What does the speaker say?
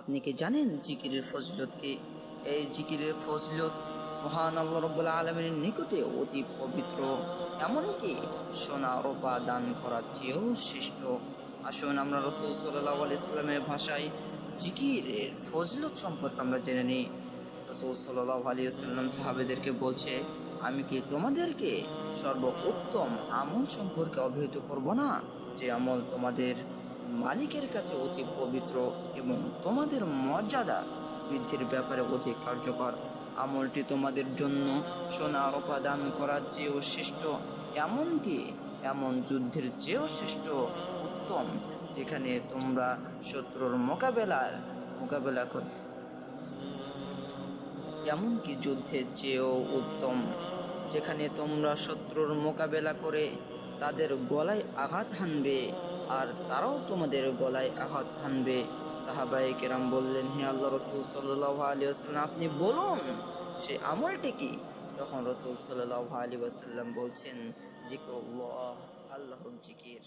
আপনি কি জানেন জিকিরের ফজলত কি? এই জিকিরের ফজলত মহান আল্লাহ রব্বুল আলমের নিকটে অতি পবিত্র। এমনকি সোনা রূপা দান করার চেয়েও শ্রেষ্ঠ। আসুন আমরা রসুল সাল্লাহ আলাইস্লামের ভাষায় জিকিরের ফজলত সম্পর্কে আমরা জেনে নিই। রসুল সাল্লাহ আলিয়াল্লাম সাহাবেদেরকে বলছে, আমি কি তোমাদেরকে সর্বোত্তম আমল সম্পর্কে অবহিত করব না? যে আমল তোমাদের মালিকের কাছে অতি পবিত্র এবং তোমাদের মর্যাদা বৃদ্ধির ব্যাপারে অধিক কার্যকর। আমলটি তোমাদের জন্য সোনা উপাদান করার চেয়েও শ্রেষ্ঠ, এমনকি এমন যুদ্ধের চেয়েও শ্রেষ্ঠ, উত্তম, যেখানে তোমরা শত্রুর মোকাবেলার মোকাবেলা করে এমনকি যুদ্ধের চেয়েও উত্তম, যেখানে তোমরা শত্রুর মোকাবেলা করে তাদের গলায় আঘাত হানবে আর তারাও তোমাদের গলায় আঘাত হানবে। সাহাবাই কেরাম বললেন, হে আল্লাহ রসুল সাল্লাহ আলী আসাল্লাম আপনি বলুন, সে আমলটি কি? তখন রসুল সাল্লাহ আলী আসাল্লাম বলছেন, জিক্রুল্লাহ, আল্লাহর জিকির।